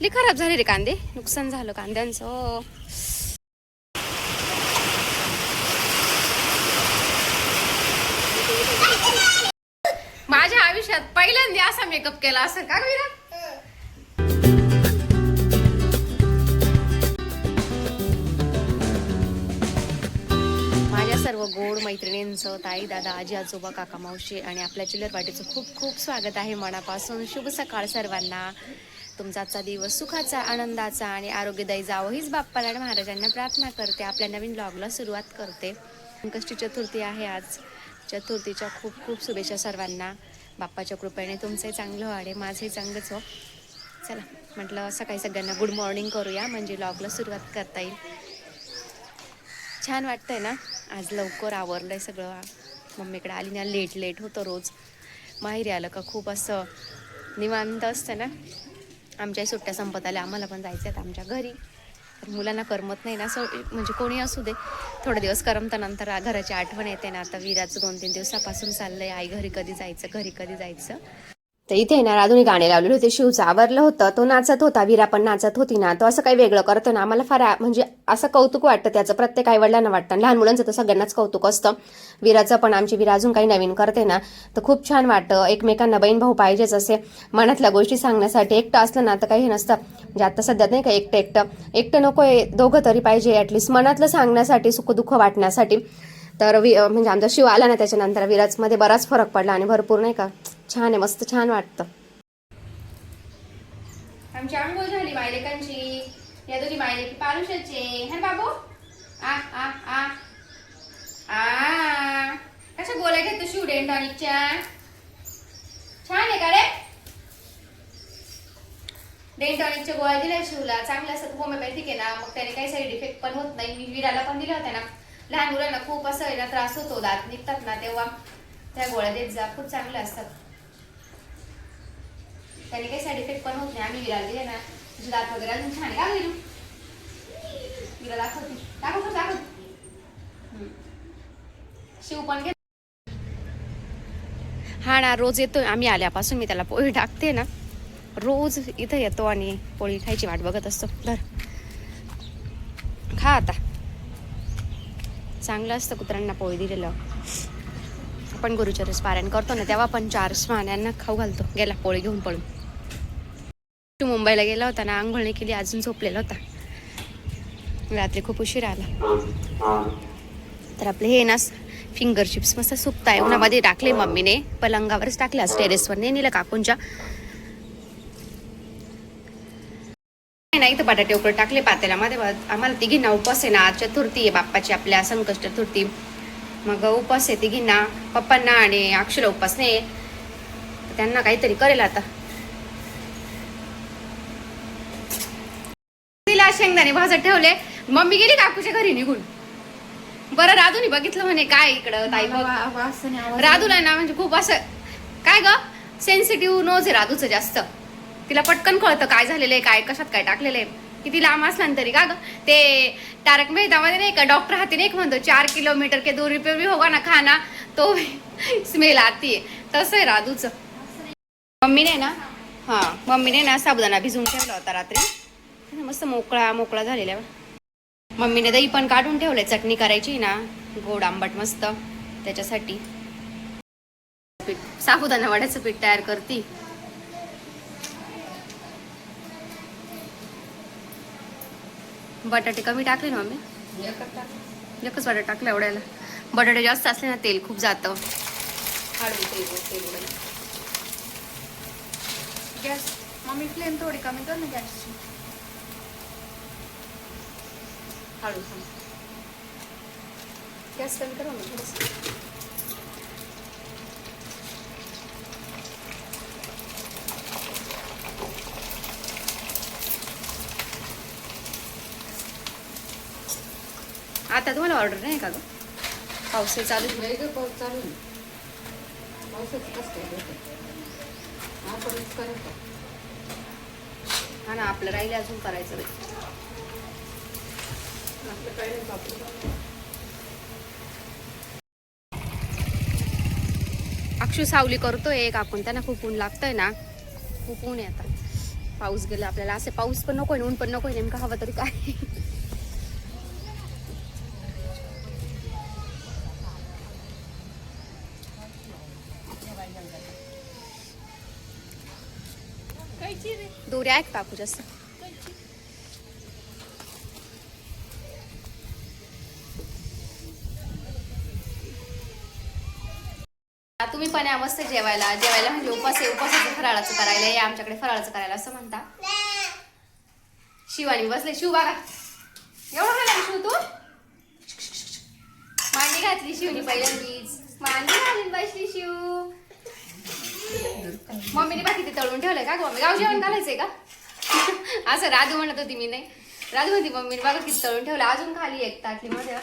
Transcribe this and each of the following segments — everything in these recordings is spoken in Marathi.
लई खराब झाले रे कांदे. नुकसान झालं कांद्यांचं. हो. माझ्या आयुष्यात पहिल्यांदा असा मेकअप केला असं का विरा? माझ्या सर्व गोड मैत्रिणींचं ताई दादा आजी आजोबा काका मावशी आणि आपल्या चिल्लर पाटीचं खूप खूप स्वागत आहे मनापासून. शुभ सकाळ सर्वांना. तुमचा आजचा दिवस सुखाचा आनंदाचा आणि आरोग्यदायी जावं हीच बाप्पाला आणि महाराजांना प्रार्थना करते. आपल्या नवीन ब्लॉगला सुरुवात करते. संकष्टी चतुर्थी आहे आज. चतुर्थीच्या खूप खूप शुभेच्छा सर्वांना. बाप्पाच्या कृपेने तुमचंही चांगलं वाढे माझंही चांगलंच हो चला म्हटलं सकाळी सगळ्यांना गुड मॉर्निंग करूया. म्हणजे ब्लॉगला सुरुवात करता येईल. छान वाटतंय ना? आज लवकर आवरलंय सगळं. मम्मीकडे आली ना लेट लेट होतं रोज. माहेरी आलं का खूप असं निवांत असतं ना? आमच्याही सुट्ट्या संपत आल्या. आम्हाला पण जायचं आहेत आमच्या घरी. तर मुलांना करमत नाही ना असं म्हणजे कोणी असू दे. थोडे दिवस करमता नंतर घराची आठवण येते ना. आता विराचं दोन तीन दिवसापासून चाललं आहे आई घरी कधी जायचं? घरी कधी जायचं? तर इथे ना राधुनी गाणे लावलेले होते. शिवचं आवरलं होतं. तो नाचत होता विरा पण नाचत होती ना. तो असं काही वेगळं करतो ना. आम्हाला फार म्हणजे असं कौतुक वाटतं त्याचं. प्रत्येक आईवडिलांना वाटतं. लहान मुलांचं तर सगळ्यांनाच कौतुक असतं. विराचं पण आमची विरा अजून काही नवीन करते ना. तर खूप छान वाटतं. एकमेकांना बहीण भाऊ पाहिजेच असे. मनातल्या गोष्टी सांगण्यासाठी एकटं असलं ना तर काही हे नसतं. म्हणजे आता सध्या नाही का एकटं एकटं. एकटं नको आहे. दोघं तरी पाहिजे ॲटलिस्ट मनातलं सांगण्यासाठी सुखदुःख वाटण्यासाठी. तर वि म्हणजे आमचा शिव आला ना त्याच्यानंतर विराजमध्ये बराच फरक पडला आणि भरपूर नाही का छान आहे मस्त छान वाटतं. आमची आंघोळ झाली मायलेकांची. या दोन्ही मायलेकी पारुषाचे. हे बाबू? आ आ आ. आ. कशा गोळ्या घेतो शिव डेंटॉनिकच्या छान आहे का रे? डेंटॉनिकच्या गोळ्या दिल्या शिवला. चांगल्या असतात. होमिओपॅथिक आहे ना. मग त्याने काही साईड इफेक्ट पण होत नाही. मी विराला पण दिल्या होत्या ना. लहान मुलांना खूप असं ना त्रास होतो दात निघतात ना तेव्हा त्या गोळ्या देत जा खूप चांगल्या असतात. त्याने काही साईड इफेक्ट पण होत नाही. आम्ही विराला दिले ना तुझे दात वगैरे अजून छान आहे का विरू? विरा दाखवते. दाखव दाखव. शिव पण घे. हा ना रोज येतो आम्ही आल्यापासून मी त्याला पोळी टाकते ना. रोज इथं येतो आणि पोळी खायची वाट बघत असतो. धर. खा आता. चांगलं असतं कुत्र्यांना पोळी दिलेलं. आपण गुरुचरस पारायण करतो ना तेव्हा पण चार श्वान्यांना खाऊ घालतो. गेला पोळी घेऊन पळून. तू मुंबईला गेला होता ना आंघोळ नाही केली अजून झोपलेला होता. रात्री खूप उशीर आला. तर आपले हे ना फिंगर चिप्स मस्त सुकताय. उन्हामध्ये टाकले मम्मीने पलंगावरच टाकल्यास टेरेसवर नेलं काकूंच्या. नाही तर बटाटे उकड टाकले पातेल्यामध्ये आम्हाला तिघींना उपास आहे ना आज चतुर्थी आहे बाप्पाची आपल्या संकष्ट चतुर्थी मग उपास आहे तिघींना पप्पांना आणि अक्षरा उपास नाही त्यांना काहीतरी करेल आता. तिला शेंगदाणे भाजत ठेवले. मम्मी गेली काकूच्या घरी निघून. बरं राधूनी बघितलं म्हणे काय इकडं ताई राधूला ना म्हणजे खूप असं काय ग? सेन्सिटिव्ह नोज आहे राधूचं जास्त. तिला पटकन कळतं काय झालेलं आहे काय कशात काय टाकलेलं आहे किती लांब असला तरी का ग? ते तारक मेहतामध्ये नाही का डॉक्टर हाती नाही म्हणतो चार किलोमीटर के दूरी पे भी होगा ना खाना तो स्मेल आती आहे. तसं आहे राधूचं. मम्मीने ना हां मम्मीने ना साबुदाणा भिजवून ठेवला होता रात्री. मस्त मोकळा मोकळा झालेला मम्मीने दही पण काढून ठेवलंय चटणी करायची ना गोड आंबट मस्त त्याच्यासाठी. पीठ साबुदाणा वड्याचं पीठ तयार करते. बटाटे कमी टाकले ना मम्मी? एकच बटाटे टाकलं एवढ्याला. बटाटे जास्त असले ना तेल खूप जातं. गॅस मम्मी फ्लेम थोडी कमी कर ना गॅसची. हळू गॅस कमी कर ना थोडंसं. आता तुम्हाला ऑर्डर नाही का ग? आहे. पाऊस चालू आहे. हा ना आपलं राहिले अजून करायचं. अक्षू सावली करतोय एक आपण त्यांना खूप ऊन लागतंय ना. खूप ऊन आहे आता. पाऊस गेला आपल्याला असे पाऊस पण नको ऊन पण नको नेमकं हवं तरी काय. दोऱ्या आहेत काकू जास्त? तुम्ही पण या मस्त जेवायला. जेवायला म्हणजे उपास आहे उपासाचं फराळाचं करायला या आमच्याकडे फराळाचं करायला असं म्हणता. शिवानी बसले. शिव बघा. एवढं खायला शिव तू? मांडी घातली शिवनी पहिल्यांदीच. मांडी घालून बसली शिव. मम्मीने बाकी ते तळून ठेवलंय का मम्मी गाव जेवण घालायचंय का? असं राधू म्हणत होती मी नाही. राधू म्हणती मम्मीने बघा किती तळून ठेवलं अजून खाली एक ताटलीमध्ये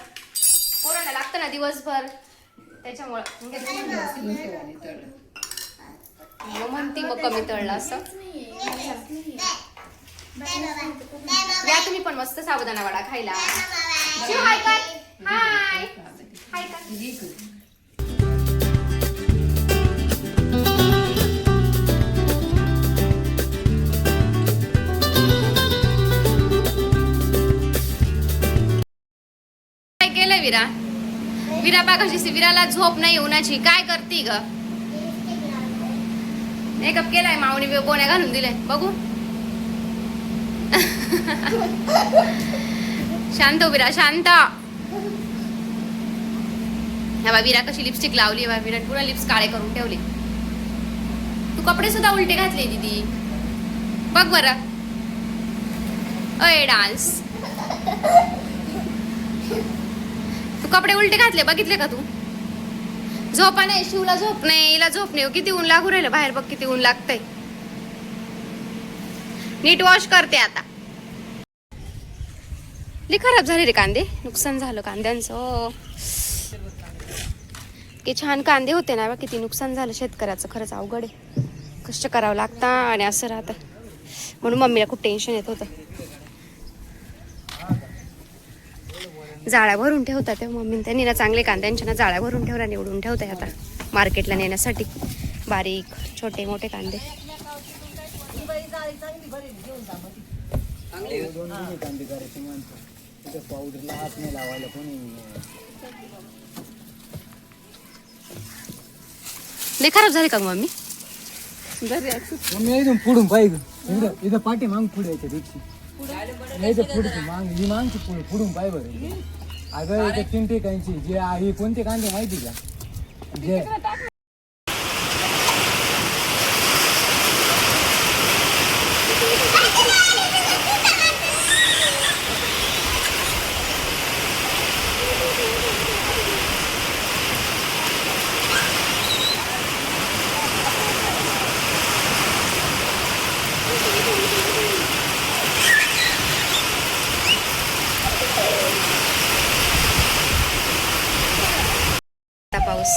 पोरांना लागतं ना दिवसभर. त्याच्यामुळं मग मग म्हणती मग कमी तळलं असं. या तुम्ही पण मस्त साबुदाणा वडा खायला. हाय हाय. हाय विरा? विरा बा कशी विराला झोप नाही उन्हाची काय करती ग? मेकअप केलाय माऊनी गोण्या घालून दिले. बघू. शांत विरा शांत. ह्या बा विरा कशी लिपस्टिक लावली बा विरा पुन्हा लिप्स काळे करून ठेवले. तू कपडे सुद्धा उलटे घातले दिदी. बघ बर. अय डान्स. तू कपडे उलटे घातले बघितले का तू? झोपा नाही शिवला झोप. नाही हिला झोप नाही हो. किती ऊन लागू राहिलं बाहेर बघ किती ऊन लागतंय. नीट वॉश करते आता. लई खराब झाले रे कांदे. नुकसान झालं कांद्यांचं. हो. की छान कांदे होते ना बा किती नुकसान झालं शेतकऱ्याचं. खरंच अवघड आहे. कष्ट करावं लागतं आणि असं राहतं. म्हणून मम्मीला खूप टेन्शन येत होतं. जाळ्या भरून ठेवतात ते मम्मी त्यांनी ना चांगले कांद्यांच्या ना जाळ्या भरून ठेवल्या निवडून ठेवताय आता मार्केटला नेण्यासाठी. बारीक छोटे मोठे कांदे. पावडरला हात नाही लावायला कोणी. लय खराब झाले का मम्मी? मम्मी पुढून पाहिजे इथं इथं पाठी मांग पुढे यायच्या नाही तर पुढची मांग ही मागची पुढे पुढून पाय बरं. अगं इथं तीन ठिकाणची जे आहे कोणते कांदे माहिती का? जे आता पाऊस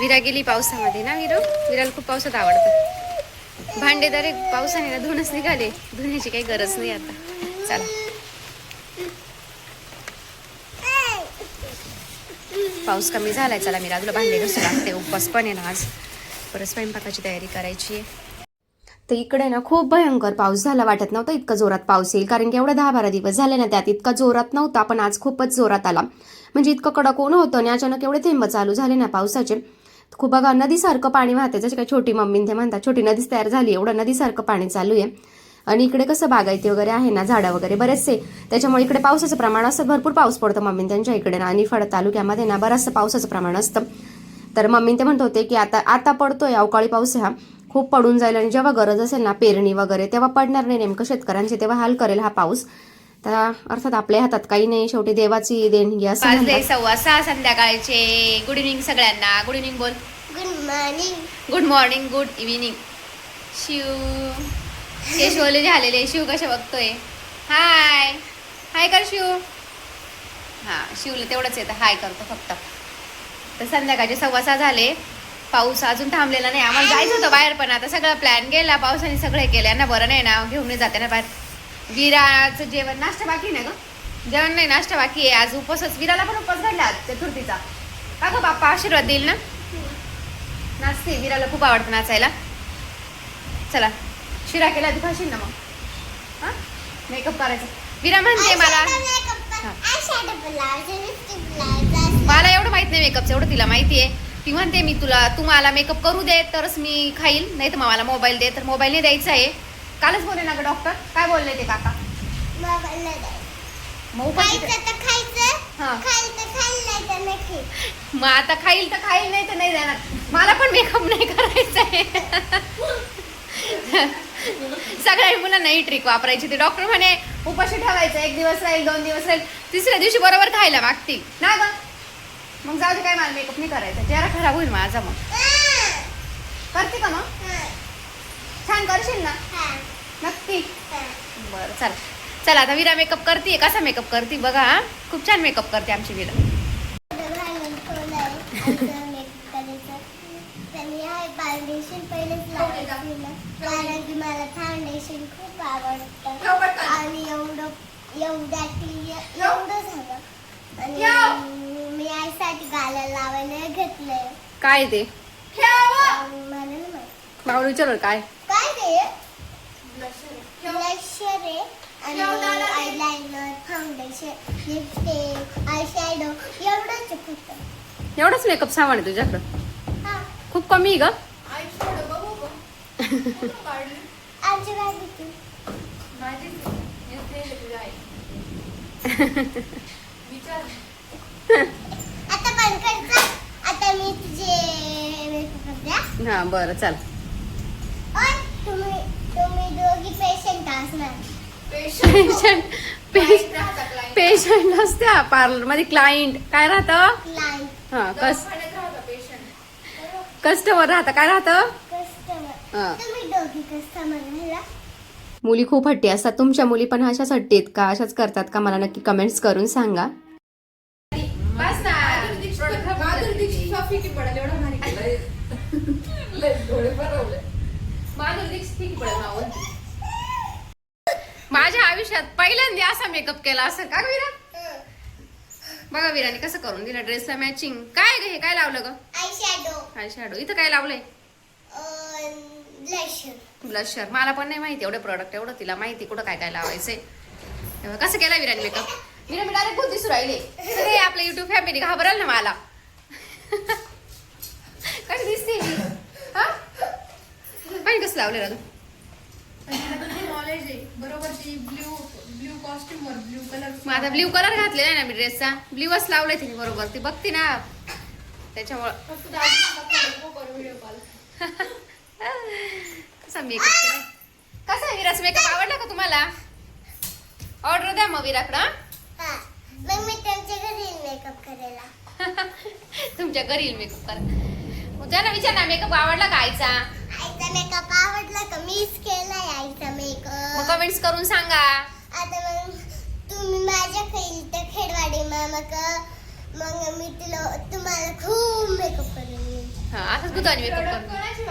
विरा गेली पावसामध्ये ना विरो? विराला खूप पावसात आवडतं. भांडे तरी पावसाने ना धुणच निघाले. धुण्याची काही गरज नाही आता. चला. पाऊस कमी झालाय चला मी राजूला भांडे घसू लागते. उपवास पण आहे ना आज. परत स्वयंपाकाची तयारी करायची आहे. तर इकडे ना खूप भयंकर पाऊस झाला वाटत नव्हता इतका जोरात पाऊस येईल. कारण की एवढा दहा बारा दिवस झाले ना त्यात इतका जोरात नव्हता पण आज खूपच जोरात आला. म्हणजे इतकं कडक ऊन होतं आणि अचानक एवढे थेंब चालू झाले ना पावसाचे. खूप बघा नदीसारखं पाणी वाहते. जसे काही छोटी मम्मी ते म्हणतात छोटी नदीच तयार झाली एवढं नदीसारखं पाणी चालू आहे. आणि इकडे कसं बागायती वगैरे आहे ना झाडं वगैरे बरेचसे. त्याच्यामुळे इकडे पावसाचं प्रमाण असतं भरपूर पाऊस पडतो मम्मी त्यांच्या इकडे. ना आणि फड तालुक्यामध्ये ना बरंचसं पावसाचं प्रमाण असतं. तर मम्मी ते म्हणत होते की आता आता पडतोय अवकाळी पाऊस हा. खूप पडून जाईल आणि जेव्हा गरज असेल ना पेरणी वगैरे तेव्हा पडणार नाही नेमकं शेतकऱ्यांचे तेव्हा हाल करेल हा पाऊस. तर अर्थात आपल्या हातात काही नाही शेवटी देवाची देणगी असं. सव्वा सहा संध्याकाळचे. गुड इव्हिनिंग सगळ्यांना. गुड इव्हिनिंग बोल. Good morning good morning good evening Shiv. केशवले झालेले शिव कशा बघतोय? हाय हाय कर शिव. हा शिवला तेवढंच येतं. हाय करतो फक्त. तर संध्याकाळचे सव्वा सहा झाले. पाऊस अजून थांबलेला नाही. आम्हाला जायचं होतं बाहेर पण आता सगळं प्लॅन गेला पावसाने सगळे केलं. यांना बरं नाही ना. घेऊन जाते ना बाहेर. विराचं जेवण नाश्ता बाकी नाही ग? जेवण नाही नाश्ता बाकी आहे. आज उपवासच. विराला पण उपवास घडला आज चतुर्थीचा का गं बाप्पा आशीर्वाद देईल ना? नाचते विराला खूप आवडतं नाचायला. चला शिरा केला तू खाशील ना मग? हा? मेकअप करायचं. विरा म्हणते मला. मला एवढं माहीत नाही मेकअपचं एवढं तिला माहिती आहे. ती म्हणते मी तुला तू मला मेकअप करू दे तरच मी खाईल. नाही तर मला मोबाईल दे. तर मोबाईल नाही द्यायचा आहे. कालच बोलले ना ग डॉक्टर काय बोलले ते काका? मग उपाशी हा. मग आता खाईल तर खाईल नाही तर नाही देणार मला पण मेकअप नाही करायचा आहे सगळ्या मुलांना ही ट्रिक वापरायची ते डॉक्टर म्हणे उपाशी ठेवायचं एक दिवस राहील दोन दिवस राहील तिसऱ्या दिवशी बरोबर खायला मागतील ना ग. मग जाऊ दे काय मला मेकअप नाही करायचा. चेहरा खराब होईल माझा मग. करते का मग? छान करशील ना? नक्की. बरं चल. चल आता विरा मेकअप करते कसा मेकअप करते? बघा. खूप छान मेकअप करते आमची विरा. कारण की मला फाउंडेशन खूप आवडतं आणि एवढं एवढ्या एवढं झालं आणि मी आईसाठी लावायला घेतलंय. काय ते? मला विचारलं काय? काय ते? ब्लशर आहे आणि eyeliner foundation lipstick eye shadow एवढंच फक्त एवढाच मेकअप सामान आहे तुझ्याकडं हा खूप कमी आहे ग किती आता बंद करता आता मी तुझे makeup द्या हा बरं चल और तुम्ही तुम्ही दोघी पेशंट पेशंट नसत्या पार्लरमध्ये क्लायंट काय राहतं? हा कस कस्टमर राहतं काय राहतं? कस्टमर हा. तुम्ही दोघी कस्टमर राहिला मुली खूप हट्टी असतात. तुमच्या मुली पण अशाच हट्टी आहेत का? अशाच करतात का? मला नक्की कमेंट्स करून सांगा. माझ्या आयुष्यात पहिल्यांदा असा मेकअप केला असं का विरा? बघा विराने कसं करून दिलं ड्रेसला मॅचिंग काय ग हे? काय लावलं ग? आय शॅडो इथं काय लावलंय? ब्लशर ब्लशर मला पण नाही माहिती एवढं प्रॉडक्ट एवढं तिला माहिती कुठं काय काय लावायचंय. तेव्हा कसं केला विराने मेकअप विरा मी डायरेक्ट खूप दिसू राहिले आपल्या युट्यूब फॅमिली घाबरल ना मला. कशी दिसते हा? पाणी कसं लावले नॉलेज आहे. बरोबर ती ब्ल्यू ब्ल्यू कॉस्ट्युम वर ब्ल्यू कलर मग आता ब्ल्यू कलर घातलेला आहे ना मी ड्रेसचा ब्ल्यूच लावलाय तिने बरोबर. ती बघते ना. त्याच्यामुळं. फक्त दाखवू व्हिडिओ कॉल कसा मेकअप कसा आहे विराचा मेकअप आवडला का तुम्हाला? ऑर्डर द्या मग विराकडं हं? हा. मग मी त्यांच्या घरी मेकअप करायला. तुमच्या घरी येईल मेकअप करा. मग विचार ना मेकअप आवडला का आईचा? आईचा मेकअप आवडला का? मीच केलाय आईचा मग मेकअप कमेंट्स करून सांगा. आता मग तुम्ही माझ्या खेळ तर खेळवाडी मग मग मी तुला तुम्हाला खूप मेकअप करून देईन. हा असंच गुतानी मेकअप कोणाची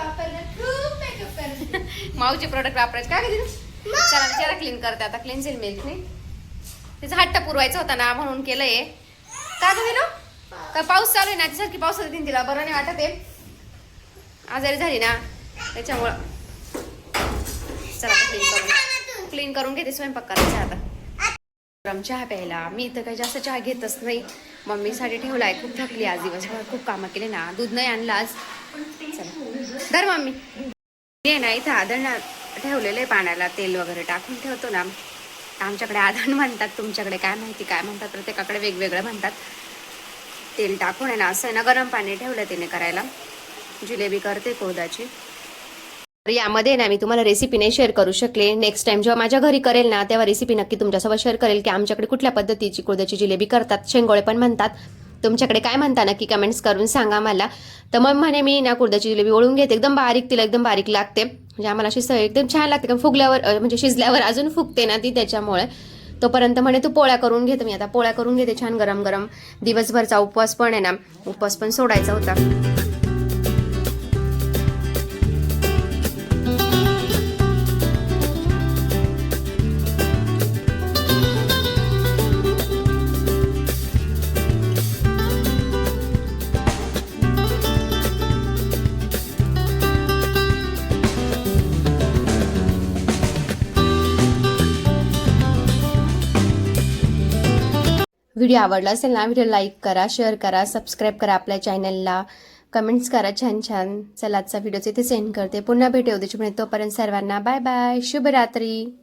खूप मेकअप करते माऊचे प्रोडक्ट वापरायचे. काय कधी चला विचारा क्लीन करते आता. क्लीन्सिल मिल्कने तिचा हट्ट पुरवायचा होता ना म्हणून केलंय. का गं विनो? का पाऊस चालू आहे ना? तिसारखी पाऊस होती तिला बरं नाही वाटत आहे. आजारी झाली ना? त्याच्यामुळं चला क्लीन करून क्लीन करून घेते स्वयंपाक करायचा आता. गरम चहा प्यायला. मी इथं काही जास्त चहा घेतच नाही. मम्मीसाठी ठेवला आहे. खूप थकली आज दिवसभर. खूप कामं केले ना. दूध नाही आणलं आज. चला. धर मम्मी. हे ना इथं आदण ठेवलेलं आहे पाण्याला. तेल वगैरे टाकून ठेवतो ना. आमच्याकडे आदण म्हणतात. तुमच्याकडे काय माहिती काय म्हणतात? प्रत्येकाकडे वेगवेगळं म्हणतात. तेल टाकून आहे ना असं आहे ना गरम पाणी ठेवलं तिने करायला. जिलेबी करते कोदाची. तर यामध्ये ना मी तुम्हाला रेसिपी नाही शेअर करू शकले. नेक्स्ट टाइम जेव्हा माझ्या घरी करेल ना तेव्हा रेसिपी नक्की तुमच्यासोबत शेअर करेल की आमच्याकडे कुठल्या पद्धतीची कुळद्याची जिलेबी करतात शेंगोळे पण म्हणतात. तुमच्याकडे काय म्हणता नक्की कमेंट्स करून सांगा मला. तर मग म्हणे मी ना कुळदाची जिलेबी ओळून घेते एकदम बारीक तिला एकदम बारीक लागते. म्हणजे आम्हाला अशी सवय एकदम छान लागते कारण फुगल्यावर म्हणजे शिजल्यावर अजून फुगते ना ती त्याच्यामुळे. तोपर्यंत म्हणे तू पोळ्या करून घेते मी आता पोळ्या करून घेते छान गरम गरम दिवसभरचा उपवास पण आहे ना उपवास पण सोडायचा होता. व्हिडिओ आवडला असेल ना व्हिडिओ लाईक करा शेअर करा सबस्क्राईब करा आपल्या चॅनलला. कमेंट्स करा छान छान. चला आजचा व्हिडिओच इथे सेंड करते. पुन्हा भेटू उद्याच्या तोपर्यंत सर्वांना बाय बाय. शुभरात्री.